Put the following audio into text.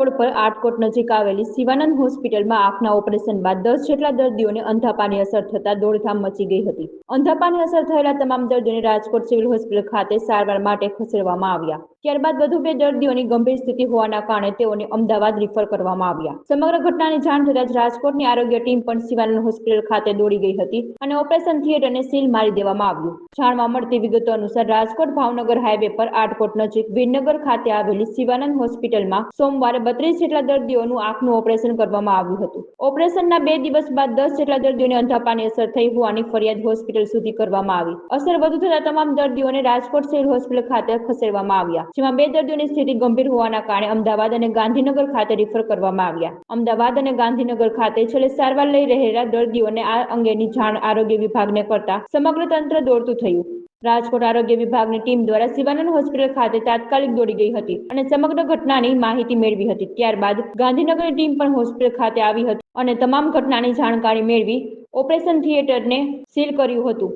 Road પર આટકોટ નજીક આવેલી શિવાનંદ હોસ્પિટલમાં આંખના ઓપરેશન બાદ દસ જેટલા દર્દીઓને અંધાપાની અસર થતા દોડધામ મચી ગઈ હતી. અંધાપાની અસર થયેલા તમામ દર્દીઓને રાજકોટ સિવિલ હોસ્પિટલ ખાતે સારવાર માટે ખસેડવામાં આવ્યા. ત્યારબાદ વધુ બે દર્દીઓની ગંભીર સ્થિતિ હોવાના કારણે તેઓને અમદાવાદ રિફર કરવામાં આવ્યા. સમગ્ર ઘટનાની જાણ થતાં જ રાજકોટની આરોગ્ય ટીમ પણ શિવાનંદ હોસ્પિટલ ખાતે દોડી ગઈ હતી અને ઓપરેશન થિયેટરને સીલ મારી દેવામાં આવ્યું. જાણવા મળતી વિગતો અનુસાર રાજકોટ ભાવનગર હાઈવે પર આટકોટ નજીક વીરનગર ખાતે આવેલી શિવાનંદ હોસ્પિટલમાં સોમવારે બત્રીસ જેટલા દર્દીઓનું આંખનું ઓપરેશન કરવામાં આવ્યું હતું. ઓપરેશનના બે દિવસ બાદ દસ જેટલા દર્દીઓને અંધાપાની અસર થઈ હોવાની ફરિયાદ હોસ્પિટલ સુધી કરવામાં આવી. અસર વધુ થતા તમામ દર્દીઓને રાજકોટ સિવિલ હોસ્પિટલ ખાતે ખસેડવામાં આવ્યા. જેમાં બે દર્દીઓની સ્થિતિ ગંભીર હોવાના કારણે અમદાવાદ અને ગાંધીનગર ખાતે રિફર કરવામાં આવ્યા. અમદાવાદ અને ગાંધીનગર ખાતે છેલ્લે સારવાર લઈ રહેલા દર્દીઓને આ અંગેની જાણ આરોગ્ય વિભાગને કરતા સમગ્ર તંત્ર દોડતું થયું. રાજકોટ આરોગ્ય વિભાગની ટીમ દ્વારા શિવાનંદ હોસ્પિટલ ખાતે તાત્કાલિક દોડી ગઈ હતી અને સમગ્ર ઘટનાની માહિતી મેળવી હતી. ત્યારબાદ ગાંધીનગરની ટીમ પણ હોસ્પિટલ ખાતે આવી હતી અને તમામ ઘટનાની જાણકારી મેળવી ઓપરેશન થિયેટરને સીલ કર્યું હતું.